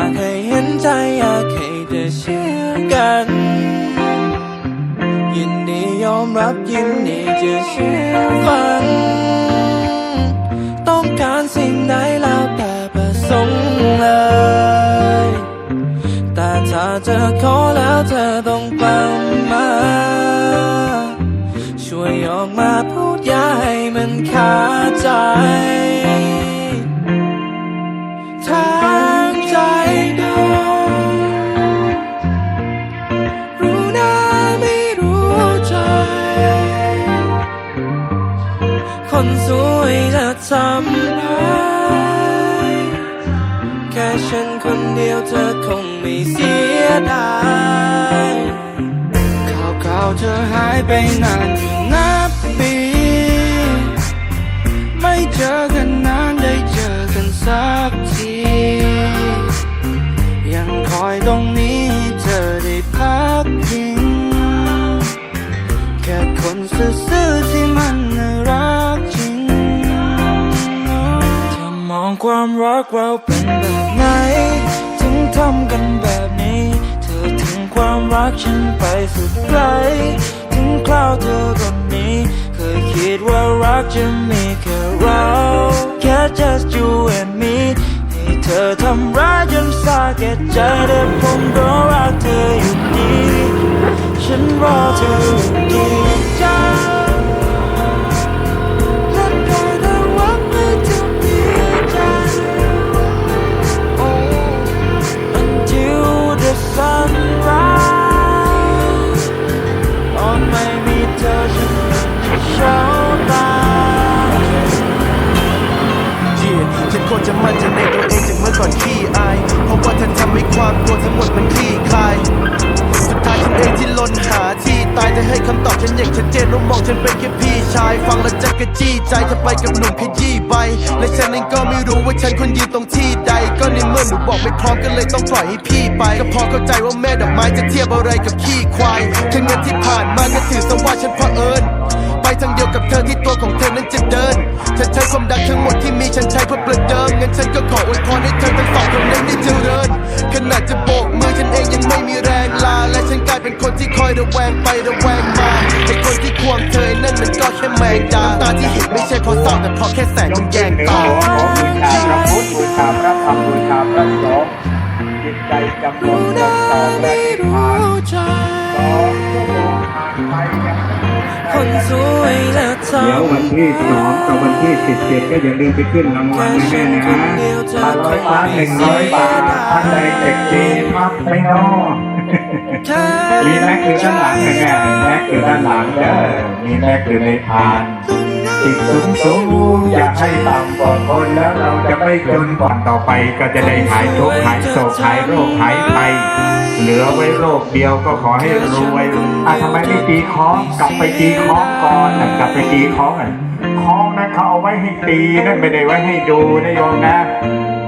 ากให้เห็นใจอยากให้เธอเชื่อกัน ยินดียอมรับยินดีจะเชื่อฟัง ต้องการสิ่งใดแล้วแต่ประสงค์เลย แต่ถ้าเธอขอแล้วเธอต้องฟังมา ช่วยออกมาพูดอย่าให้มันขาดใจ คนสวยจะทำร้ายแค่ฉันคนเดียวเธอคงไม่เสียดายข่าวข่าวเธอหายไปนานอยู่นับปี ไม่เจอกันนานได้เจอกันสักทียังคอยตรงนี้เธอได้พักพิงแค่คนซื่อๆที่มัน ความรักเราเป็นแบบไหน ถึงทำกันแบบนี้ เธอถึงความรักฉันไปสุดไกล ถึงคราวเธอคนนี้ เคยคิดว่ารักจะมีแค่เราแค่ just you and me ให้เธอทำร้ายจนสาแก่ใจแต่ผมก็รักเธออยู่ดี ฉันรอเธออยู่ดีจ้า voltar. บอกไม่พร้อมก็เลยต้องปล่อยให้พี่ไป ก็พอเข้าใจว่าแม่ดอกไม้จะเทียบอะไรกับขี้ควายแค่เงินที่ผ่านมาก็ถือซะว่าฉันเผอิญางเดียวกับเธอที่ตัวของเธอนั้นจะเดินฉันใช้ความดังทั้งหมดที่มีฉันใช้เพื่อประเดิมงั้นฉันก็ขออวยพรให้เธอทั้งสองคนนั้นได้เจริญขนาดจะโบกมือฉันเองยังไม่มีแรงลา และฉันกลายเป็นคนที่คอยระแวงไประแวงมาไอ้คนที่ควงเธอนั่นมันก็แค่แมงดาน้ำตาที่เห็นไม่ใช่เพราะเศร้าแต่เพราะแค่แสงมันแยงหนึ่งตาบูชาพระพุทธบูชาพระธรรมบูชาพระสงฆ์จิตใจจำนวนจดต่อพระนิพพานใจสองชั่วโมงผ่านไปยังไม่มีใคนสวยจะทำเดี๋ยววันที่สองกับวันที่สิบเจ็ดก็อย่าลืมไปขึ้นรางวัลนะแม่นะพันร้อยบาทหนึ่งร้อยบาทท่านใดเจ็กจีมักไม่นอมีแม็กอยู่ด้านหลังแม่แม็กอยู่ด้านหลังเด้อมีแม็กอยู่ในพาน จิตสูงสูงอย่าให้ต่ำกว่าคนแล้วเราจะไม่จนก่อนต่อไป ก็จะได้หายทุกข์หายโศกหายโรคหายไปเหลือไว้โรคเดียวก็ขอให้รวยอะทำไมไม่ตีคล้องกลับไปตีคล้องก่อนน่ะกลับไปตีคล้องอะคล้องนั้นเขาเอาไว้ให้ตีนั่นไม่ได้ไว้ให้ดูนะโยมนะ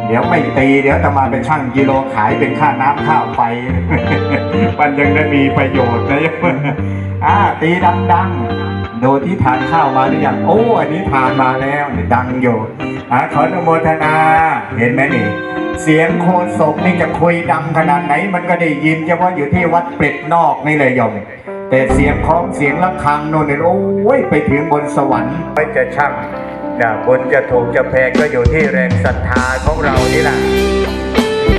เดี๋ยวไม่ตีเดี๋ยวจะมาเป็นช่างกิโลขายเป็นค่าน้ำค่าไฟมันยังได้มีประโยชน์นะโยมอ่าตีดังๆ โดูที่ทานข้าวมาหรือยังโอ้ อันนี้ทานมาแล้วนี่ดังอยู่อ่าขออนุโมทนา เห็นไหมนี่ เสียงโคศกนี่จะคุยดังขนาดไหน มันก็ได้ยินเฉพาะอยู่ที่วัดเปร็ดนอกนี่เลยโยมแต่เสียงของเสียงระฆังโน่นเนี่ยโอ้ยไปถึงบนสวรรค์ไม่จะช่างนะบนจะถูกจะแพงก็อยู่ที่แรงศรัทธาของเรานี่แหละ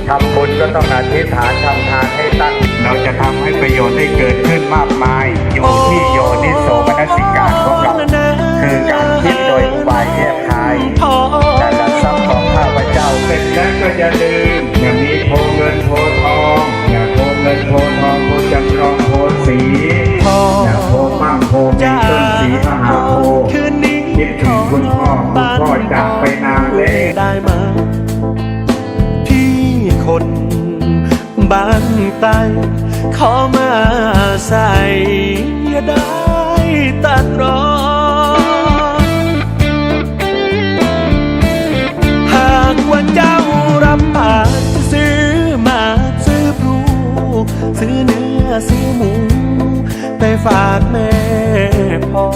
ทำบุญก็ต้องอธิษฐานทำทานให้ตั้ง เราจะทำให้ประโยชน์ได้เกิดขึ้นมากมาย อยู่ที่โยนิโสมนสิการของเรา คือการคิดโดยอุบายแยบคายพอแต่ละทรัพย์ของข้าพเจ้าเป็นแล้วก็อย่าลืมอย่ามีโพเงินโพทองอย่าโพเงินโพทองโพจำลองโพสีอย่าโพมั่งโพมีต้นสีมหาโพคืนนี้คิดถึงคุณพ่อคุณพ่อจากไปนานแล้วได้มาพี่คนบ้านใต้ อมาใส่อย่าได้ตัดรอนหากว่าเจ้ารับปากจะซื้อมาซื้อพลูซื้อเนื้อซื้อหมู ไปฝากแม่พ่อ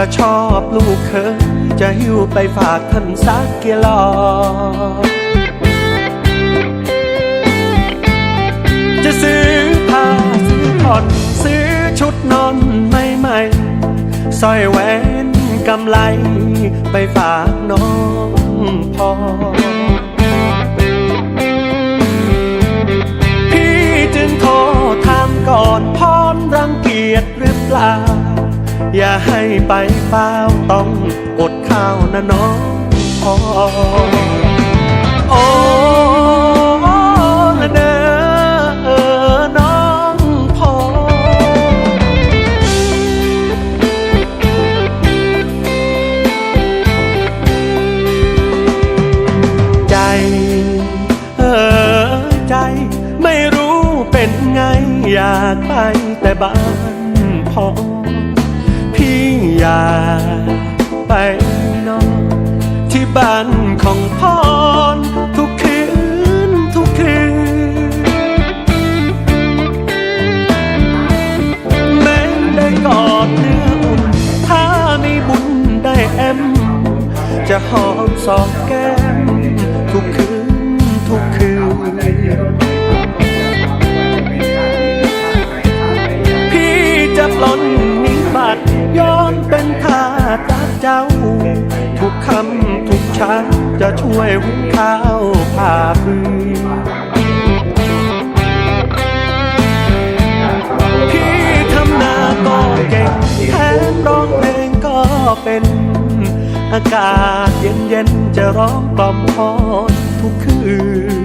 ถ้าชอบลูกเคยจะหิ้วไปฝากท่านสักกี่หลอดจะซื้อผ้าซื้อผ่อนซื้อชุดนอนใหม่ๆสร้อยแหวนกำไลไปฝากน้องพอ ให้ไปเปล่าต้องอดข้าวนะน้องพอโอ้ บ้านของพรทุกคืนทุกคืน แม้ได้กอดเนื้ออุ่น ถ้ามีบุญได้แอม จะหอมสองแก้ม ทุกคืนทุกคืนพี่จะปล้นนิบัติย้อนเป็นทาสรักเจ้า ทุกคำทุก เช้าจะช่วยหุงข้าวผ่าฟืนพี่ทำนาก็เก่งแถมร้องเพลงก็เป็นอากาศเย็นๆจะร้องกล่อมพรทุกคืน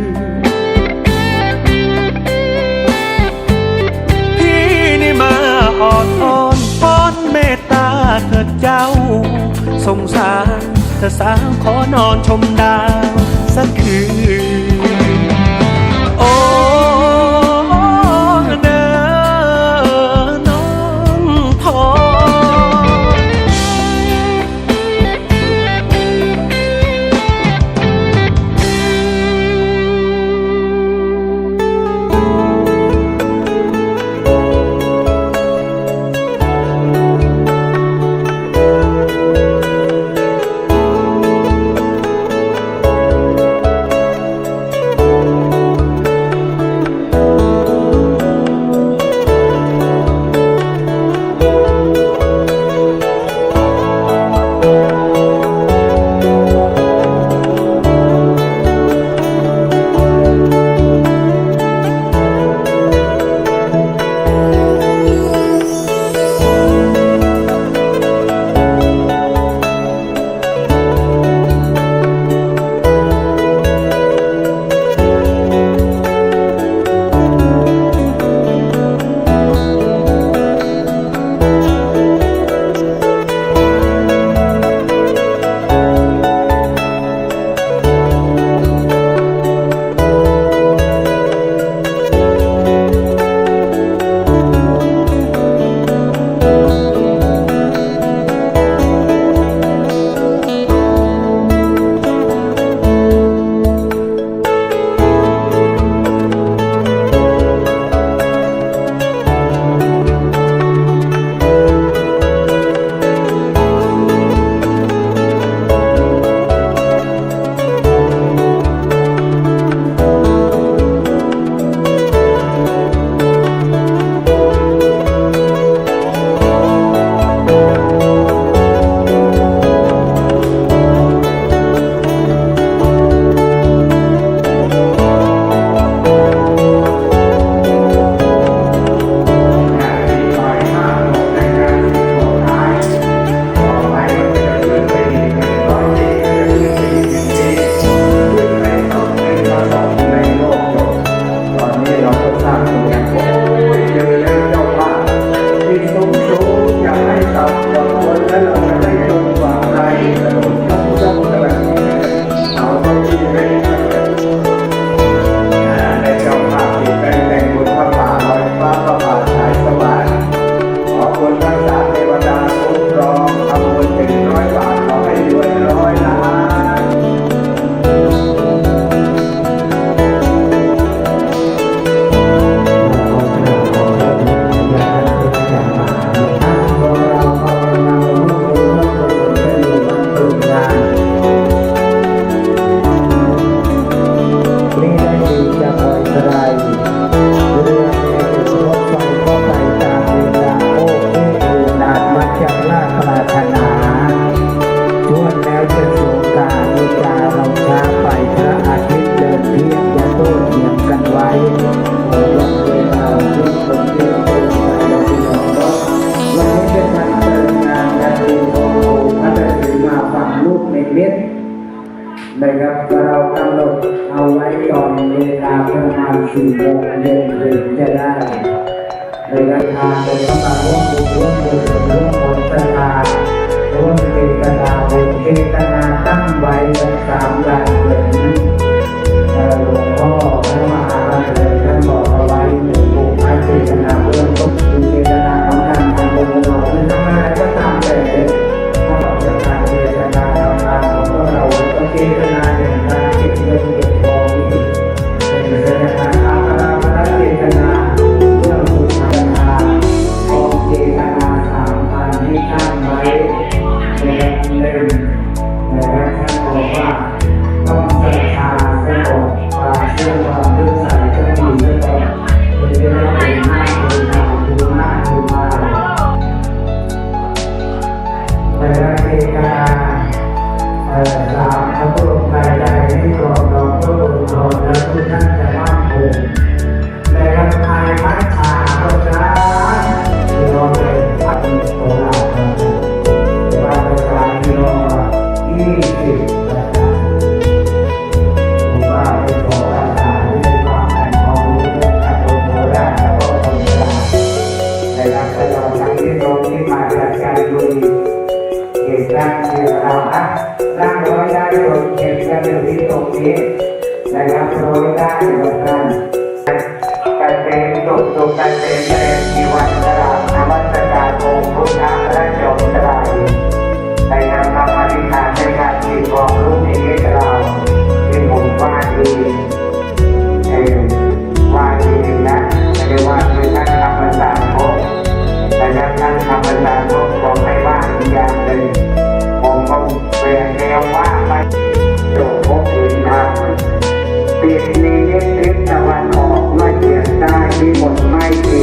พี่นี่มาอ่อนอ่อนป้อนเมตตาเถิดเจ้าสงสาร ธอสาวขอนอนชมดาวสักคืน ร ไต่ละเจตนาเอ่อสามพระพุทธใจใจที่กรอ นะครับร้อยได้เหมือนกันการเป็นสุขสุขการเป็นเป็นทีวันตราดนวัสการองค์พุทธ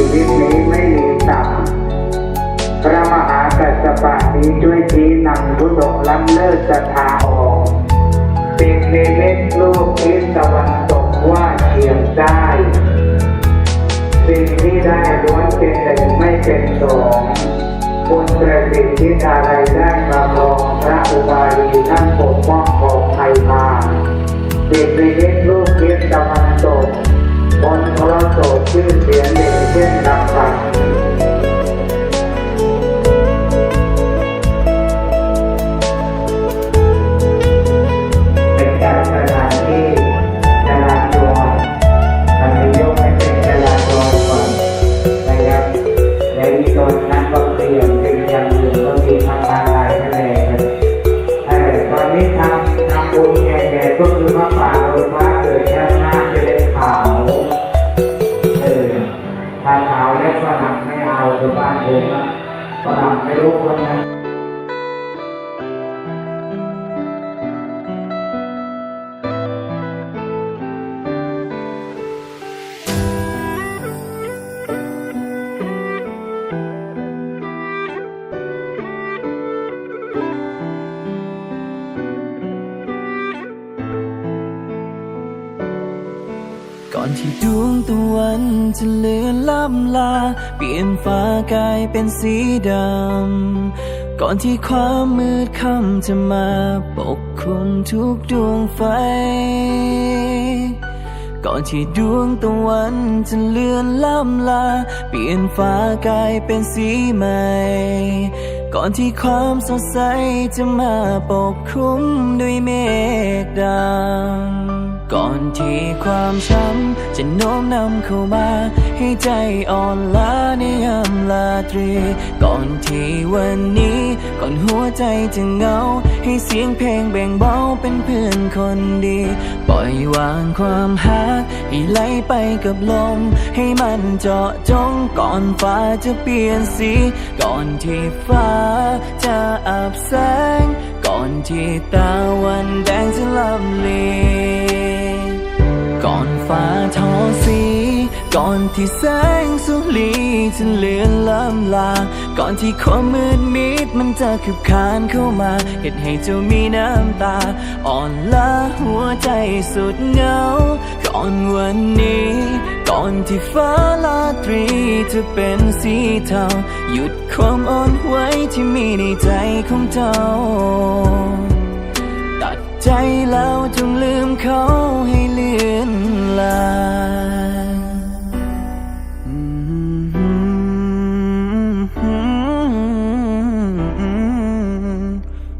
ชีวิตนี้ไม่มีตับพระมหากัสสปะนี้ช่วยชี้นำทุดงล้ำเลิศสถาออกปิดนิมิตลูกทิศตะวันตกว่าเฉียงใต้สิ่งที่ได้ล้วนเป็นหนึ่งไม่เป็นสองคุณประสิทธิ์ที่อะไรได้มาลองพระอุบาลีท่านปกป้องของไทยมาสิ่งในเล็กลูกคิดตะวันตก บนโทรโศกชื่อเสียงเด่นเช่นดังฟัง ตะวันจะเลือนล่ำลา เปลี่ยนฟ้ากลายเป็นสีดำ ก่อนที่ความมืดค่ำจะมาปกคลุมทุกดวงไฟ ก่อนที่ดวงตะวันจะเลือนล่ำลา เปลี่ยนฟ้ากลายเป็นสีใหม่ ก่อนที่ความสดใสจะมาปกคลุมด้วยเมฆดำ ก่อนที่ความช้ำจะโน้มนำเข้ามา ให้ใจอ่อนล้าในยามลาตรี ก่อนที่วันนี้ ก่อนหัวใจจะเหงา ให้เสียงเพลงแบ่งเบาเป็นเพื่อนคนดี ปล่อยวางความหักให้ไหลไปกับลม ให้มันเจาะจงก่อนฟ้าจะเปลี่ยนสี ก่อนที่ฟ้าจะอับแสง ก่อนที่ตาวันแดงจะลำเลี ก่อนฟ้าทอสี ก่อนที่แสงสุรีจะเลือนล้ำลา ก่อนที่ความมืดมิดมันจะคืบคานเข้ามาเหตุให้เจ้ามีน้ำตา อ่อนล้าหัวใจสุดเหงา ก่อนวันนี้ ก่อนที่ฟ้าลาตรีจะเป็นสีเทา หยุดความอ่อนไหวที่มีในใจของเจ้า ใจแล้วจงลืมเขาให้เลือนลาง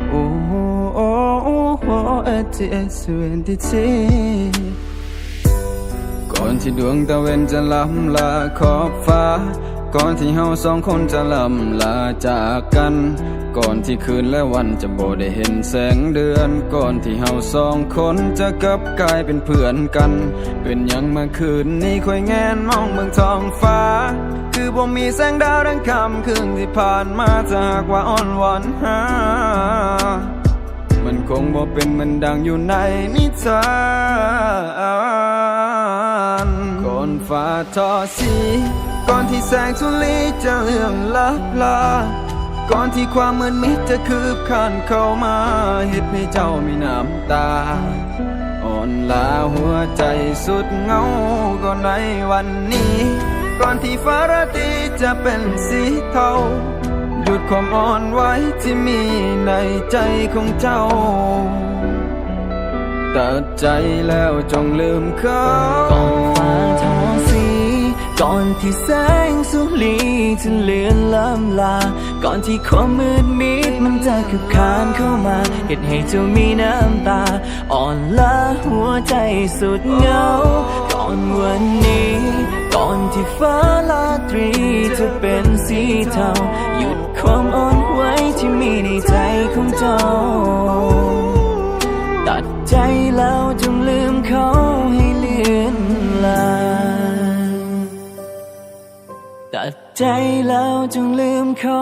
โอ้โอ้โอ้โอ้เอเจสเวนติเจก่อนที่ดวงตะเวนจะล้ำลาขอบฟ้า ก่อนที่เฮาสองคนจะลำลาจากกัน ก่อนที่คืนและวันจะบ่ได้เห็นแสงเดือน ก่อนที่เฮาสองคนจะกลับกลายเป็นเพื่อนกัน เป็นยังเมื่อคืนนี้ค่อยแงนมองเมืองท้องฟ้า คือบ่มีแสงดาวดังคำคืนที่ผ่านมาถ้าหากว่าอ่อนหวานหามันคงบ่เป็นเหมันดังอยู่ในนิทานก่อนฟ้าทอสี ก่อนที่แสงสุรีจะเลื่องลับลา ก่อนที่ความมืดมิดจะคืบคานเข้ามาเฮ็ดให้เจ้ามีน้ำตา อ่อนลาหัวใจสุดเหงาก็ในวันนี้ ก่อนที่ฟ้าราตรีจะเป็นสีเทาหยุดความอ่อนไหวที่มีในใจของเจ้าตัดใจแล้วจงลืมเขา ก่อนที่แสงสุรีจะเลือนล้ำลา ก่อนที่ความมืดมิดมันจะคืบคานเข้ามาเหตุให้เจ้ามีน้ำตา อ่อนล้าหัวใจสุดเหงา ก่อนวันนี้ ก่อนที่ฟ้าลาตรีจะเป็นสีเทา หยุดความอ่อนไหวที่มีในใจของเจ้า ตัดใจแล้วจงลืมเขาให้เลือนลาง ใจแล้วจงลืมเขา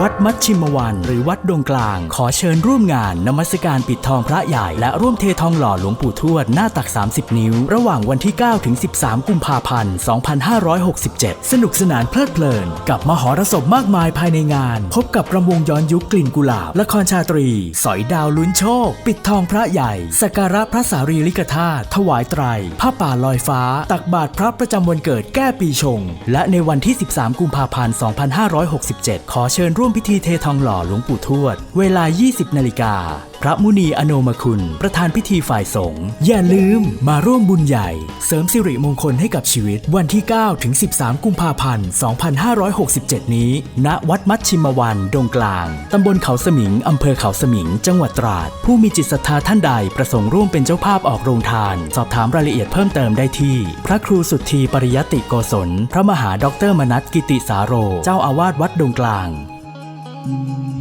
วัดมัชชิมวันหรือวัดดงกลาง ขอเชิญร่วมงานนมัสการปิดทองพระใหญ่ และร่วมเททองหล่อหลวงปู่ทวดหน้าตัก 30 นิ้ว ระหว่างวันที่ 9 ถึง 13 กุมภาพันธ์ 2567 สนุกสนานเพลิดเพลิน กับมหรสพมากมายภายในงาน พบกับรำวงย้อนยุคกลิ่นกุหลาบ ละครชาตรี สอยดาวลุ้นโชค ปิดทองพระใหญ่ สักการะพระสารีริกธาตุถวายไตรผ้าป่าลอยฟ้า ตักบาตรพระประจำวันเกิดแก้ปีชง และในวันที่ 13 กุมภาพันธ์ 2567 ขอเชิญร่วม่วมพิธีเททองหล่อหลวงปู่ทวด เวลา 20 นาฬิกา พระมุนีอโนมคุณ ประธานพิธีฝ่ายสงฆ์อย่าลืมมาร่วมบุญใหญ่ เสริมสิริมงคลให้กับชีวิตวันที่ 9 ถึง 13 กุมภาพันธ์ 2567 นี้ ณ วัดมัชชิมวัน ดงกลาง ตำบลเขาสมิง อำเภอเขาสมิง จังหวัดตราด ผู้มีจิตศรัทธาท่านใดประสงค์ร่วมเป็นเจ้าภาพออกโรงทาน สอบถามรายละเอียดเพิ่มเติมได้ที่ พระครูสุทธีปริยติโกศล พระมหาดอกเตอรมนัสกิติสาโร เจ้าอาวาสวัดดงกลาง Thank you.